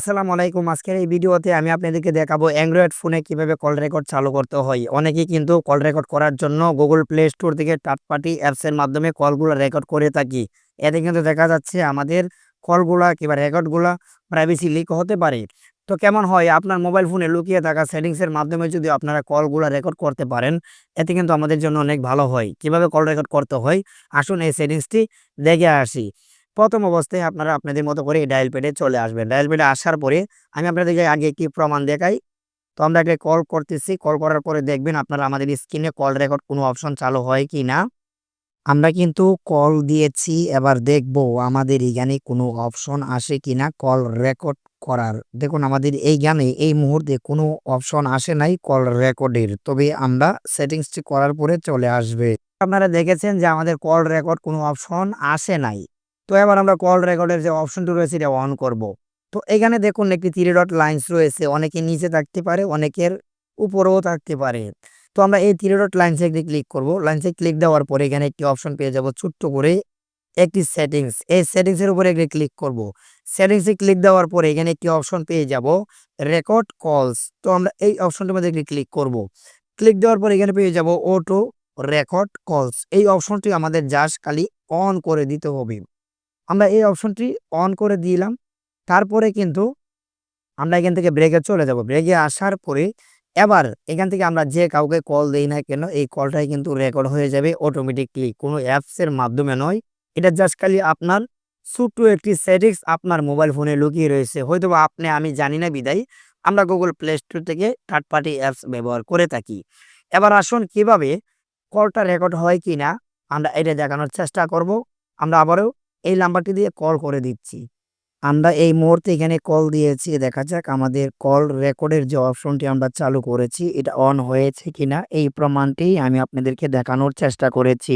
আসসালামু আলাইকুম। আজকের এই ভিডিওতে আমি আপনাদেরকে দেখাবো অ্যান্ড্রয়েড ফোনে কীভাবে কল রেকর্ড চালু করতে হয়। অনেকেই কিন্তু কল রেকর্ড করার জন্য গুগল প্লে স্টোর থেকে থার্ড পার্টি অ্যাপসের মাধ্যমে কলগুলো রেকর্ড করে থাকি। এতে কিন্তু দেখা যাচ্ছে আমাদের কলগুলা কিংবা রেকর্ডগুলা প্রাইভেসি লিক হতে পারে। তো কেমন হয়? আপনার মোবাইল ফোনে লুকিয়ে থাকা সেটিংসের মাধ্যমে যদি আপনারা কলগুলা রেকর্ড করতে পারেন, এতে কিন্তু আমাদের জন্য অনেক ভালো হয়। কীভাবে কল রেকর্ড করতে হয়? আসুন এই সেটিংসটি দেখে আসি। প্রথম অবস্থায় আপনারা আপনাদের মতো করে এই ডায়াল প্যাডে চলে আসবেন। ডায়াল প্যাডে আসার পরে আমি আপনাদেরকে আগে একটি প্রমাণ দেখাই। তো আমরা একটা কল করতেছি। কল করার পরে দেখবেন আপনারা আমাদের স্ক্রিনে কল রেকর্ড কোনো অপশন চালু হয় কি না। আমরা কিন্তু কল দিয়েছি, এবার দেখব আমাদের এখানে কোনো অপশন আসে কি না কল রেকর্ড করার। দেখুন আমাদের এই গানে এই মুহূর্তে কোনো অপশন আসে নাই কল রেকর্ডের তবে আমরা সেটিংসটি করার পরে চলে আসবে। আপনারা দেখেছেন যে আমাদের কল রেকর্ড কোনো অপশন আসে নাই। তো এবার আমরা কল রেকর্ডের যে অপশনটি রয়েছে এটা অন করব। তো এখানে দেখুন একটি থ্রি ডট লাইন্স রয়েছে, অনেকে নিচে থাকতে পারে, অনেকের উপরেও থাকতে পারে। তো আমরা এই থ্রি ডট লাইন্সে একটি ক্লিক করব। লাইন্সে ক্লিক দেওয়ার পরে এখানে একটি অপশন পেয়ে যাব ছোট্ট করে একটি সেটিংস এই সেটিংসের উপরে একটি ক্লিক করব। সেটিংসে ক্লিক দেওয়ার পরে এখানে একটি অপশন পেয়ে যাব রেকর্ড কলস তো আমরা এই অপশনটির মধ্যে একটি ক্লিক করব। ক্লিক দেওয়ার পর এখানে পেয়ে যাব অটো রেকর্ড কলস এই অপশনটি আমাদের জাস্ট খালি অন করে দিতে হবে। আমরা এই অপশনটি অন করে দিলাম। তারপরে কিন্তু আমরা এখান থেকে ব্রেকে চলে যাব। ব্রেকে আসার পরে এবার এখান থেকে আমরা যে কাউকে কল দেই না কেন, এই কলটাই কিন্তু রেকর্ড হয়ে যাবে অটোমেটিকলি কোনো অ্যাপসের মাধ্যমে নয়। এটা জাস্ট খালি আপনার ছোট্ট একটি সেটিংস আপনার মোবাইল ফোনে লুকিয়ে রয়েছে। হয়তো বা আপনি, আমি জানি না বিদায়, আমরা গুগল প্লে স্টোর থেকে থার্ড পার্টি অ্যাপস ব্যবহার করে থাকি। এবার আসুন কীভাবে কলটা রেকর্ড হয় কি না আমরা এটা দেখানোর চেষ্টা করব। আমরা আবারও এই নাম্বারটি দিয়ে কল করে দিচ্ছি। আমরা এই মুহূর্তে এখানে কল দিয়েছি, দেখা যাক আমাদের কল রেকর্ডের যে অপশনটি আমরা চালু করেছি, এটা অন হয়েছে কিনা, এই প্রমাণটি আমি আপনাদেরকে দেখানোর চেষ্টা করেছি।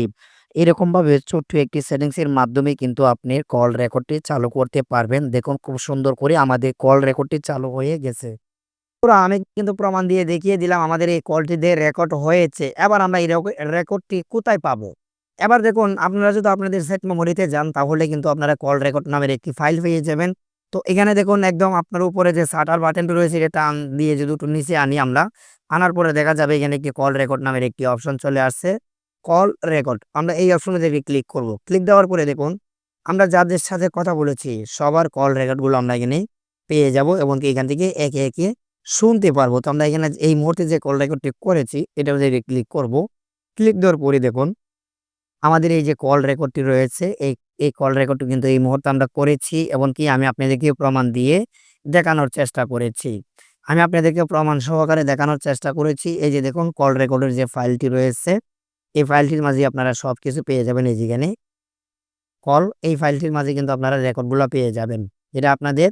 এরকমভাবে ছোট্ট একটি সেটিংসের মাধ্যমে কিন্তু আপনি কল রেকর্ডটি চালু করতে পারবেন। দেখুন, খুব সুন্দর করে আমাদের কল রেকর্ডটি চালু হয়ে গেছে। পুরো আমি কিন্তু প্রমাণ দিয়ে দেখিয়ে দিলাম, আমাদের এই কলটি দিয়ে রেকর্ড হয়েছে। এবার আমরা এই রেকর্ডটি কোথায় পাবো? এবার দেখুন, আপনারা যদি আপনাদের সেট মেমোরিতে যান, তাহলে কিন্তু আপনারা কল রেকর্ড নামের একটি ফাইল পেয়ে যাবেন। তো এখানে দেখুন, একদম আপনার উপরে যে শাটার বাটনটি রয়েছে, এটা টান দিয়ে যদি একটু নিচে আনি আমরা। আনার পরে দেখা যাবে এখানে একটি কল রেকর্ড নামের একটি অপশন চলে আসছে। কল রেকর্ড আমরা এই অপশনে দেখে ক্লিক করব। ক্লিক দেওয়ার পরে দেখুন, আমরা যাদের সাথে কথা বলেছি, সবার কল রেকর্ডগুলো আমরা এখানে পেয়ে যাব এবং এখান থেকে একে একে শুনতে পারব। তো আমরা এখানে এই মুহূর্তে যে কল রেকর্ডটি করেছি এটা দেখে ক্লিক করব। ক্লিক দেওয়ার পরে দেখুন আমাদের এই যে কল রেকর্ডটি রয়েছে, এই এই কল রেকর্ডটি কিন্তু এই মুহূর্তে আমরা করেছি এবং কি আমি আপনাদেরকে প্রমাণ দিয়ে দেখানোর চেষ্টা করেছি। আমি আপনাদেরকে প্রমাণ সহকারে দেখানোর চেষ্টা করেছি। এই যে দেখুন কল রেকর্ডের যে ফাইলটি রয়েছে, এই ফাইলটির মাঝে আপনারা সব কিছু পেয়ে যাবেন এই যেখানে কল এই ফাইলটির মাঝে কিন্তু আপনারা রেকর্ডগুলো পেয়ে যাবেন এটা আপনাদের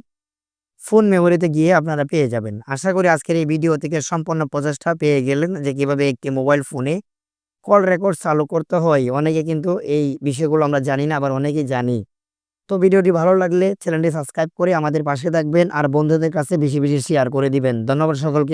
ফোন মেমোরিতে গিয়ে আপনারা পেয়ে যাবেন। আশা করি আজকের এই ভিডিও থেকে সম্পূর্ণ প্রচেষ্টা পেয়ে গেলেন যে কীভাবে একটি মোবাইল ফোনে কল রেকর্ড চালু করতে হয়। অনেকে কিন্তু এই বিষয়গুলো আমরা জানি না, আবার অনেকেই জানি। তো ভিডিওটি ভালো লাগলে চ্যানেলটি সাবস্ক্রাইব করে আমাদের পাশে থাকবেন আর বন্ধুদের কাছে বেশি বেশি শেয়ার করে দিবেন। ধন্যবাদ সকলকে।